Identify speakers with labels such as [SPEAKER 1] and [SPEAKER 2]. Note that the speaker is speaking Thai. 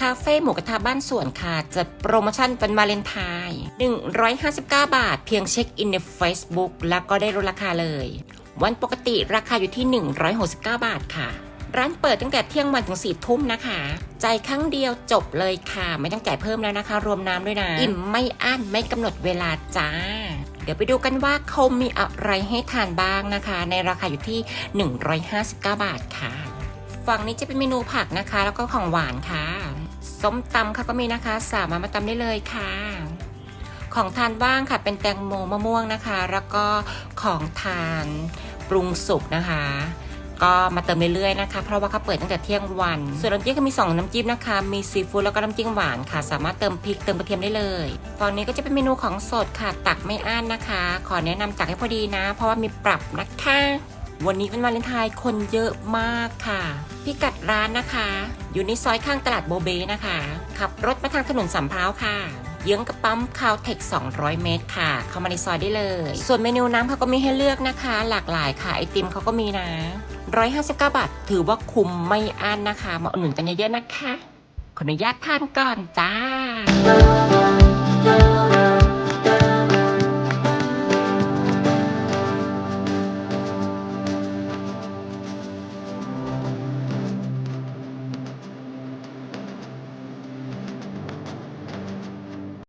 [SPEAKER 1] คาเฟ่หมูกระทะบ้านสวนค่ะจะโปรโมชั่นเป็นวาเลนไทน์159 บาท เพียงเช็คอินใน Facebook แล้วก็ได้ลดราคาเลย วันปกติราคาอยู่ที่ 169 บาทค่ะ ร้านเปิดตั้งแต่เที่ยงวันถึงสี่ทุ่มนะคะ ใจครั้งเดียวจบเลยค่ะ ไม่ต้องจ่ายเพิ่มแล้วนะคะ รวมน้ำด้วยนะ อิ่มไม่อั้นไม่กำหนดเวลาจ้าเดี๋ยวไปดูกันว่าเขามีอะไรให้ทานบ้างนะคะ ในราคาอยู่ที่ 159 บาทค่ะ ฝั่งนี้จะเป็นเมนูผักนะคะ แล้วก็ของหวานค่ะ ส้มตำค่ะก็มีนะคะ สามารถมาตำได้เลยค่ะ ของทานว่างค่ะ เป็นแตงโมมะม่วงนะคะ แล้วก็ของทานปรุงสุกนะคะ ก็มาเติมเรื่อยๆนะคะ เพราะว่าเขาเปิดตั้งแต่เที่ยงวัน ส่วนน้ำจิ้มก็มี 2 น้ำจิ้มนะคะ มีซีฟู้ดแล้วก็น้ำจิ้มหวานค่ะ สามารถเติมพริกเติมกระเทียมได้เลยฝั่งนี้ก็จะเป็นเมนูของสดค่ะ ตักไม่อั้นนะคะ ขอแนะนำตักให้พอดีนะ เพราะว่ามีปรับนะคะ วันนี้เป็นวาเลนไทน์คนเยอะมากค่ะพิกัดร้านนะคะ อยู่ในซอยข้างตลาดโบเบนะคะ ขับรถมาทางถนนสำเภาค่ะ เยื้องกับปั๊มคาวเทค 200 เมตรค่ะ เข้ามาในซอยได้เลย ส่วนเมนูน้ำเขาก็มีให้เลือกนะคะ หลากหลายค่ะไอติมเขาก็มีนะ 159 บาทถือว่าคุ้มไม่อั้นนะคะมาอุดหนุนกันเยอะๆนะคะขออนุญาตทานก่อนจ้า